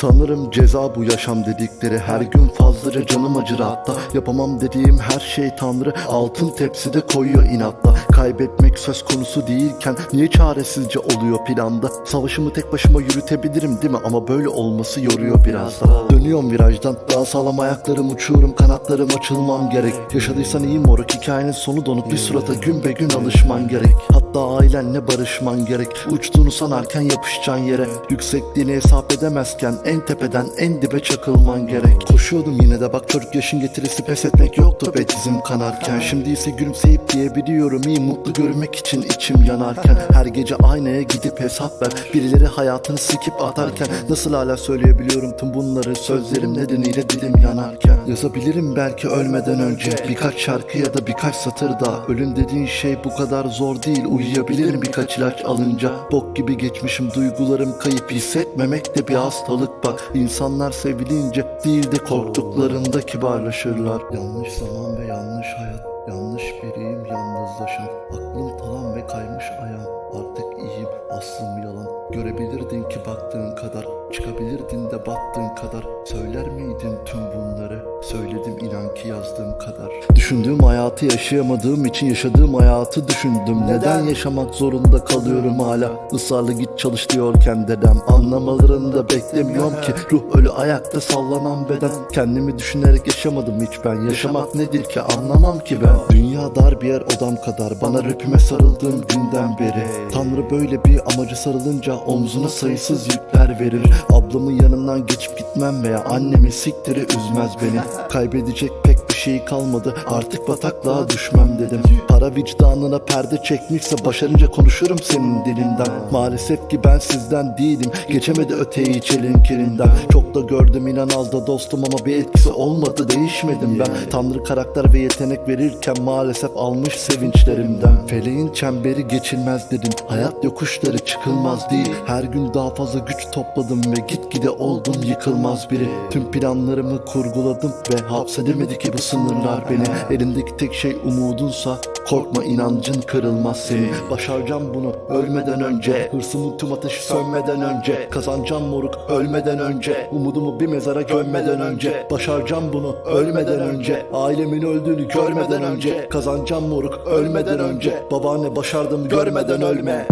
Sanırım ceza bu yaşam dedikleri Her gün fazlaca canım acır hatta. Yapamam dediğim her şey tanrı Altın tepside koyuyor inatla. Kaybetmek söz konusu değilken Niye çaresizce oluyor planda? Savaşımı tek başıma yürütebilirim değil mi? Ama böyle olması yoruyor biraz da Dönüyorum virajdan Daha sağlam ayaklarım uçuyorum Kanatlarım açılmam gerek. Yaşadıysan iyi moruk Hikayenin sonu donuk Bir surata gün be gün alışman gerek. Hatta ailenle barışman gerek. Uçtuğunu sanarken yapışacaksın yere. Yüksekliğini hesap edemezken En tepeden en dibe çakılman gerek. Koşuyordum yine de bak çocuk yaşın getirisi Pes etmek yoktu be dizim kanarken. Şimdi ise gülümseyip diyebiliyorum iyi Mutlu görmek için içim yanarken. Her gece aynaya gidip hesap ver Birileri hayatını sikip atarken. Nasıl hala söyleyebiliyorum tüm bunları Sözlerim nedeniyle dilim yanarken. Yazabilirim belki ölmeden önce Birkaç şarkı ya da birkaç satır daha Ölüm dediğin şey bu kadar zor değil Uyuyabilirim birkaç ilaç alınca. Bok gibi geçmişim duygularım kayıp. Hissetmemek de bir hastalık bak İnsanlar sevilince değil de korktuklarında kibarlaşırlar. Yanlış zaman ve yanlış hayat Yanlış biriyim yalnızlaşan Aklım talan ve kaymış ayağım aslım yalan. Görebilirdin ki baktığın kadar Çıkabilirdin de battığın kadar. Söyler miydin tüm bunları? Söyledim inan ki yazdığım kadar. Düşündüğüm hayatı yaşayamadığım için Yaşadığım hayatı düşündüm. Neden yaşamak zorunda kalıyorum hala? Israrla git çalış diyorken dedem. Anlamalarını da beklemiyorum ki. Ruh ölü ayakta sallanan beden. Kendimi düşünerek yaşamadım hiç ben. Yaşamak nedir ki? anlamam ki ben. Dünya dar bir yer odam kadar. Bana rapime sarıldığım günden beri. Tanrı böyle bir amacı sarılınca Omzuna sayısız yükler verir Ablamın yanından geçip gitmem veya Annemi siktiri üzmez beni. Kaybedecek pek bir şey kalmadı. Artık bataklığa düşmem dedim. Para vicdanına perde çekmişse Başarınca konuşurum senin dilinden. Maalesef ki ben sizden değilim. Geçemedi öteyi çelin kirinden Çok da gördüm inan al da dostum Ama bir etkisi olmadı değişmedim ben. Tanrı karakter ve yetenek verirken Maalesef almış sevinçlerimden. Feleğin çemberi geçilmez dedim. Hayat yokuşları çıkılmaz değil. Her gün daha fazla güç topladım Ve gitgide oldum yıkılmaz biri. Tüm planlarımı kurguladım Ve hapsedemedi ki bu sınırlar beni. Elindeki tek şey umudunsa Korkma inancın kırılmaz seni Başaracağım bunu ölmeden önce. Hırsımın tüm ateşi sönmeden önce. Kazanacağım moruk ölmeden önce. Umudumu bir mezara gömmeden önce. Başaracağım bunu ölmeden önce. Ailemin öldüğünü görmeden önce. Kazanacağım moruk ölmeden önce. Babaanne başardım görmeden ölme